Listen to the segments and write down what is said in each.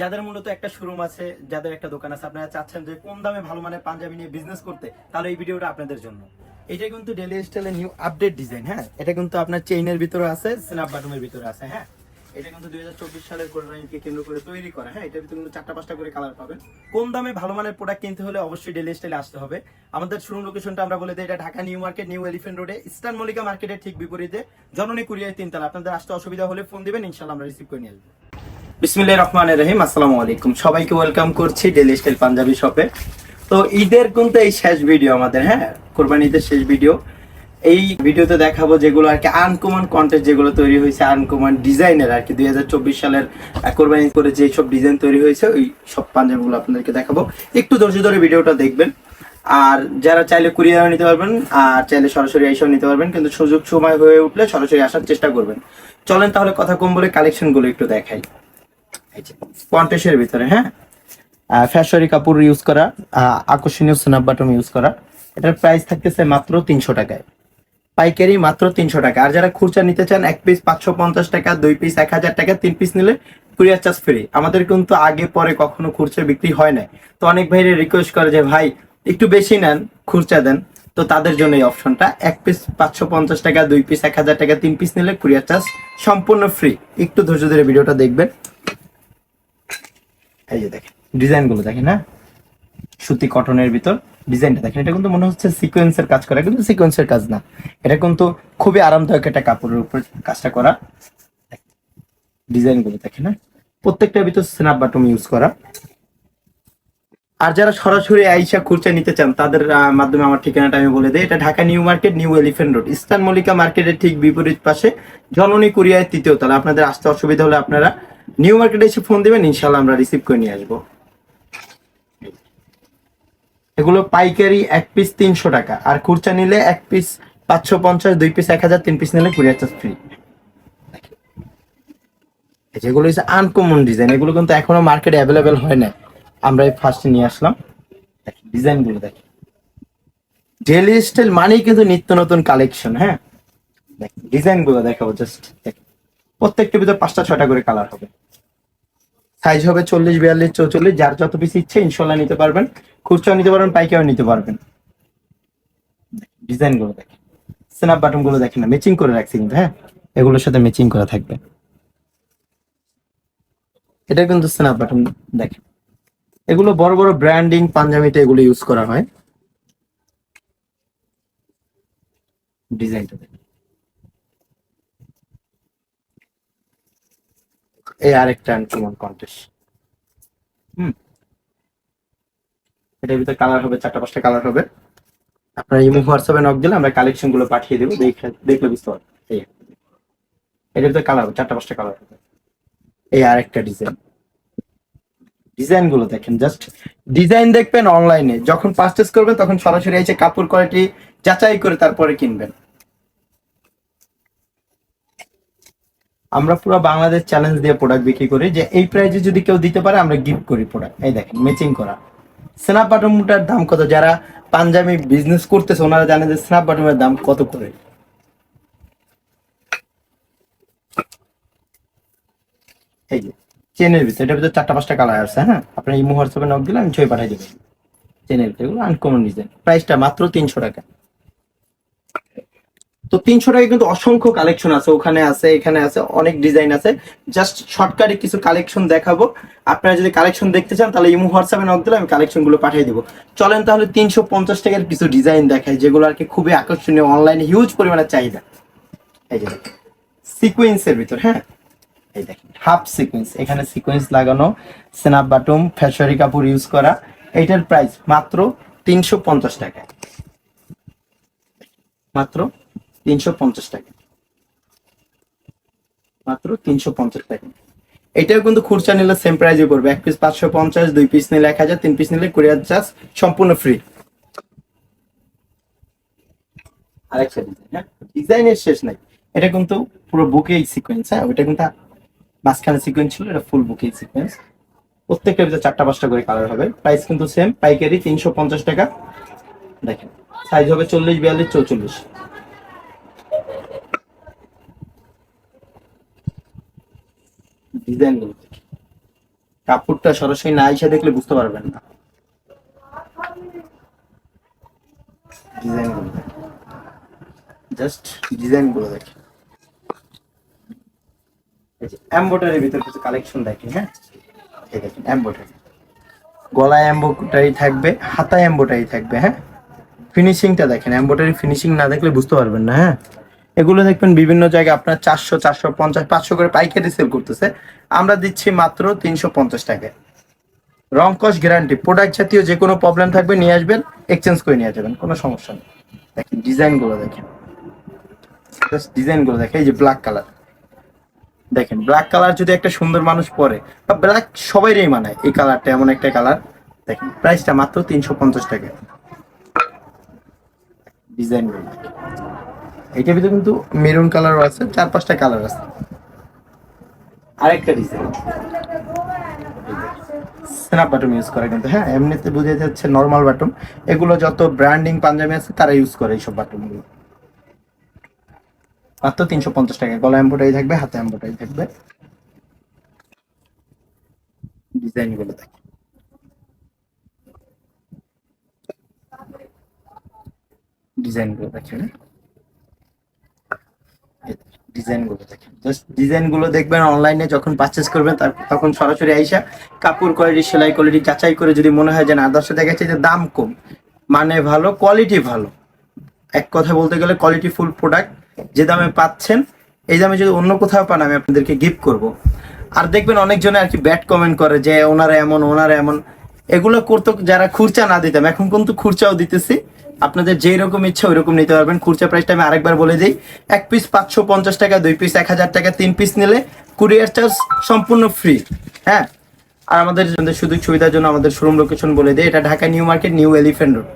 যাদের মূলত একটা শোরুম আছে, যাদের একটা দোকান আছে, আপনারা চাচ্ছেন যে কম দামে ভালো মানের পাঞ্জাবি নিয়ে বিজনেস করতে, তাহলে এই ভিডিওটা আপনাদের জন্য। এটা কিন্তু ডেলি স্টাইলের নিউ আপডেট ডিজাইন হ্যাঁ? এটা কিন্তু আপনার চেইনের ভিতরে আছে স্ন্যাপ বাটনের ভিতরে আছে হ্যাঁ? এটা কিন্তু দুই হাজার চব্বিশ সালের কোরবানিকে কেন্দ্র করে তৈরি করা হ্যাঁ? এটার ভিতরে কিন্তু চারটা পাঁচটা করে কালার পাবেন। কম দামে ভালো মানের প্রোডাক্ট কিনতে হলে অবশ্যই ডেলি স্টাইলে আসতে হবে। আমাদের শোরুম লোকেশনটা আমরা বলে দিই, এটা Dhaka new market, new elephant রোডে, ইস্টার্ন মল্লিকা মার্কেটের ঠিক বিপরীতে, জননী কুরিয়ায় তিনতলা। আপনাদের আসতে অসুবিধা হলে ফোন দিবেন ইনশাল্লাহ আমরা রিসিভ করে নিয়ে আসব। বিসমিল্লাহ রহমানের রহিম, আসসালামু আলাইকুম। সবাইকে ওয়েলকাম করছি ডেলি স্টাইল পাঞ্জাবি শপে তো ঈদের কিন্তু এই শেষ ভিডিও আমাদের হ্যাঁ? কোরবানি ঈদের শেষ ভিডিও এই ভিডিওতে দেখাবো যেগুলো আর কি আনকমন কন্টেন্ট যেগুলো তৈরি হয়েছে আনকমন ডিজাইনের আর কি। দুই হাজার চব্বিশ সালের কোরবানি করে যে সব ডিজাইন তৈরি হয়েছে, ওই সব পাঞ্জাবিগুলো আপনাদেরকে দেখাবো। একটু ধৈর্য ধরে ভিডিওটা দেখবেন। আর যারা চাইলে কুরিয়ার নিতে পারবেন, আর চাইলে সরাসরি এসেও নিতে পারবেন, কিন্তু সুযোগ সময় হয়ে উঠলে সরাসরি আসার চেষ্টা করবেন। চলেন তাহলে কথা কম বলে কালেকশনগুলো একটু দেখাই। কন্টেস্টের ভিতরে হ্যাঁ? ফ্যাশরি কাপড় ইউজ করা আকর্ষণীয় স্ন্যাপ বাটম ইউজ করা। এটার প্রাইস থাকতেছে মাত্র তিনশো টাকায়। পাইকারি মাত্র তিনশো টাকা। আর যারা খুচরা নিতে চান, এক পিস পাঁচশো পঞ্চাশ টাকা, দুই পিস এক হাজার টাকা, তিন পিস নিলে কুরিয়ার চার্জ ফ্রি আমাদের কিন্তু আগে পরে কখনো খুচরা বিক্রি হয় না তো অনেক ভাইরে রিকোয়েস্ট করে যে, ভাই, একটু বেশি নেন, খুচরা দেন। তো তাদের জন্য এই অপশনটা এক পিস পাঁচশো পঞ্চাশ টাকা, দুই পিস এক হাজার টাকা, তিন পিস নিলে কুরিয়ার চার্জ সম্পূর্ণ ফ্রি একটু ধৈর্য ধরে ভিডিওটা দেখবেন। এই যে দেখেন ডিজাইনগুলো দেখেন হ্যাঁ? সুতি কটনের ভিতর ডিজাইনটা দেখেন, এটা কিন্তু মনে হচ্ছে সিকোয়েন্সের কাজ করা, কিন্তু সিকোয়েন্সের কাজ না। এটা কিন্তু খুবই আরামদায়ক একটা কাপড়ের উপর কাজটা করা। ডিজাইনগুলো দেখেন হ্যাঁ? প্রত্যেকটার ভিতর স্ন্যাপ বাটম ইউজ করা। আর যারা সরাসরি আইসা খুরচা নিতে চান, তাদের মাধ্যমে আমার ঠিকানাটা আমি বলে দিই। এটা Dhaka new market, new elephant road eastern Mallika মার্কেটের ঠিক বিপরীত পাশে জননী কুরিয়ায় তৃতীয় তলা। আপনাদের আসতে অসুবিধা হলে আপনারা নিউ মার্কেটে এসে ফোন দিবেন ইনশাল্লাহ আমরা রিসিভ করে নিয়ে আসব। এগুলো পাইকারি এক পিস তিনশো টাকা, আর খুরচা নিলে এক পিস পাঁচশো পঞ্চাশ, দুই পিস এক হাজার, তিন পিস নিলে কুরিয়ার চার্জ ফ্রি যেগুলো হচ্ছে আনকমন ডিজাইন এগুলো কিন্তু এখনও মার্কেটে অ্যাভেলেবেল হয় না আমরা এই ফার্স্টে নিয়ে আসলাম। ডিজাইনগুলো দেখেন। ডেলি স্টাইল মানেই কিন্তু নিত্য নতুন কালেকশন হ্যাঁ? ডিজাইনগুলো দেখাবো জাস্ট প্রত্যেকটা ভিতর পাঁচটা, ছয়টা করে কালার হবে। সাইজ হবে চল্লিশ, বিয়াল্লিশ, চৌচল্লিশ, যার যত পিস ইচ্ছে ইনশাল্লাহ নিতে পারবেন। খুচরা নিতে পারবেন, পাইকারিও নিতে পারবেন। ডিজাইনগুলো দেখেন। স্ন্যাপ বাটনগুলো দেখেন না ম্যাচিং করে রাখছি কিন্তু হ্যাঁ? এগুলোর সাথে ম্যাচিং করা থাকবে। এটা কিন্তু স্ন্যাপ বাটন দেখেন। এগুলো বড় বড় ব্র্যান্ডিং পাঞ্জাবিতে এগুলো ইউজ করা হয়। ডিজাইনটা দেখেন। এই আরেকটা আনকমন কন্টেস্ট হুম। এটার ভিতরে কালার হবে চারটা পাঁচটা কালার হবে। আপনারা ইমো হোয়াটসঅ্যাপে নক দিলে আমরা কালেকশনগুলো পাঠিয়ে দেবো দেখে দেখলে বুঝতে পারবেন। এই। এটার ভিতরে কালার হবে চারটা পাঁচটা কালার হবে। এই আরেকটা ডিজাইন ডিজাইনগুলো দেখেন জাস্ট ডিজাইন দেখবেন অনলাইনে যখন পারচেস করবেন তখন সরাসরি এসে কাপড় কোয়ালিটি যাচাই করে তারপরে কিনবেন। আমরা পুরো বাংলাদেশ চ্যালেঞ্জ দিয়ে প্রোডাক্ট বিক্রি করি যে এই প্রাইজে যদি কেউ দিতে পারে, আমরা গিফট করি প্রোডাক্ট এই দেখেন ম্যাচিং করা। স্ন্যাপ বাটমটার দাম কত? যারা পাঞ্জাবি বিজনেস করতেছে, ওনারা জানে যে স্ন্যাপ বাটমের দাম কত করে। এই যে চেনের ভিতরে, এটার ভিতরে চারটা, পাঁচটা কালার আছে হ্যাঁ? আপনার এই হোয়াটসঅ্যাপে নক দিলে আমি ছয় পাঠাই দেবো। চেনের ভিতরে এগুলো আনকমন ডিজাইন প্রাইসটা মাত্র তিনশো টাকা। তো তিনশো টাকা কিন্তু অসংখ্য কালেকশন আছে। ওখানে আছে, এখানে আছে, অনেক ডিজাইন আছে। জাস্ট শর্টকাটে কিছু কালেকশন দেখাবো। আপনারা যদি কালেকশন দেখতে চান, তাহলে ইমো হোয়াটসঅ্যাপে নক দিলে আমি কালেকশনগুলো পাঠিয়ে দেবো। চলেন তাহলে তিনশো পঞ্চাশ টাকার কিছু ডিজাইন দেখাই, যেগুলো আর কি খুবই আকর্ষণীয়। অনলাইনে হিউজ পরিমাণে চাহিদা। এই যে সিকুয়েন্সের ভিতর হ্যাঁ? এই দেখেন হাফ সিকোয়েন্স এখানে সিকুয়েন্স লাগানো স্ন্যাপ বাটম ফ্যাশরি কাপড় ইউজ করা। এইটার প্রাইস মাত্র তিনশো পঞ্চাশ টাকা মাত্র তিনশো পঞ্চাশ টাকা। মাত্র তিনশো পঞ্চাশ টাকা। এটাও কিন্তু খুচরা নিলে সেম প্রাইজে পড়বে। এক পিস পাঁচশো পঞ্চাশ, দুই পিস নিলে এক হাজার, তিন পিস নিলে কুরিয়ার চার্জ সম্পূর্ণ ফ্রি আরেকটা ডিজাইন হ্যাঁ? ডিজাইনের শেষ নাই। এটা কিন্তু পুরো বুকেই সিকোয়েন্স হ্যাঁ? ওইটা কিন্তু মাঝখানে সিকোয়েন্স ছিল, এটা ফুল বুকেই সিকোয়েন্স প্রত্যেকটার ভিতরে চারটা পাঁচটা করে কালার হবে। প্রাইস কিন্তু সেম পাইকারি তিনশো পঞ্চাশ টাকা। দেখেন সাইজ হবে চল্লিশ, বিয়াল্লিশ, চৌচল্লিশ। ডিজাইনগুলো কাপড়টা সরাসরি না এসে দেখলে বুঝতে পারবেন না। ডিজাইন জাস্ট ডিজাইনগুলো দেখেন এম্বোটারির ভিতরে কিছু কালেকশন দেখেন হ্যাঁ? এই দেখেন এম্বোটারি গলায় এম্বোটারি থাকবে, হাতায় এম্বোটারি থাকবে হ্যাঁ? ফিনিশিংটা দেখেন এম্বোটারি ফিনিশিং না দেখলে বুঝতে পারবেন না হ্যাঁ? এগুলো দেখবেন বিভিন্ন জায়গায় আপনার চারশো চারশো পঞ্চাশ, পাঁচশো করে পাইকারি সেল করতেছে। আমরা দিচ্ছি মাত্র তিনশো পঞ্চাশ টাকায় রং কস গ্যারান্টি প্রোডাক্ট জাতীয় যে কোনো প্রবলেম থাকবে নিয়ে আসবেন এক্সচেঞ্জ করে নিয়ে যাবেন, কোনো সমস্যা নেই। দেখেন ডিজাইনগুলো দেখেন। ডিজাইনগুলো দেখেন, এই যে ব্ল্যাক কালার দেখেন ব্ল্যাক কালার যদি একটা সুন্দর মানুষ পরে, বা ব্ল্যাক সবাইরই মানায়, এই কালারটা এমন একটা কালার দেখেন প্রাইসটা মাত্র তিনশো পঞ্চাশ টাকা। ডিজাইনগুলো এটার ভিতরে কিন্তু মেরুন কালারও আছে চার পাঁচটা কালার আছে। আরেকটা ডিজাইন স্ন্যাপ বাটন ইউজ করে কিন্তু হ্যাঁ এমনিতে বুঝে যাচ্ছে নর্মাল বাটন এগুলো যত ব্র্যান্ডিং পাঞ্জাবি আছে তারা ইউজ করে এইসব বাটনগুলো মাত্র তিনশো পঞ্চাশ টাকা গলা এম্বোটারি থাকবে হাতে এম্বোটারি থাকবে। ডিজাইনগুলো দেখেন ডিজাইনগুলো দেখেন ডিজাইনগুলো দেখেন। জাস্ট ডিজাইনগুলো দেখবেন অনলাইনে যখন পারচেস করবেন তখন সরাসরি আইসা কাপড় কোয়ালিটি সেলাই কোয়ালিটি যাচাই করে যদি মনে হয় যে না আদার্সে দেখা যাচ্ছে যে দাম কম মানে ভালো কোয়ালিটি ভালো। এক কথা বলতে গেলে কোয়ালিটি ফুল প্রোডাক্ট যে দামে পাচ্ছেন, এই দামে যদি অন্য কোথাও পান, আমি আপনাদেরকে গিফট করব। আর দেখবেন অনেকজনে আর কি ব্যাড কমেন্ট করে যে, ওনারা এমন ওনারা এমন। এগুলো করতো যারা খুরচা না দিতাম, এখন কিন্তু খুরচাও দিতেছি। আপনাদের যেই রকম ইচ্ছা ওই রকম নিতে পারবেন। খুরচা প্রাইসটা আমি আরেকবার বলে দিই, এক পিস পাঁচশো পঞ্চাশ টাকা, দুই পিস এক হাজার টাকা, তিন পিস নিলে কুরিয়ার চার্জ সম্পূর্ণ ফ্রি হ্যাঁ? আর আমাদের সুযোগ সুবিধার জন্য আমাদের শোরুম লোকেশন বলে দিই, এটা Dhaka new market, new elephant road.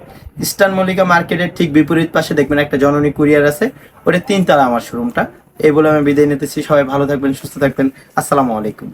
Eastern Mallika মার্কেটের ঠিক বিপরীত পাশে দেখবেন একটা জননী কুরিয়ার আছে, ওটা তিনতলা আমার শোরুমটা এই বলে আমি বিদায় নিতেছি। সবাই ভালো থাকবেন, সুস্থ থাকবেন। আসসালামু আলাইকুম।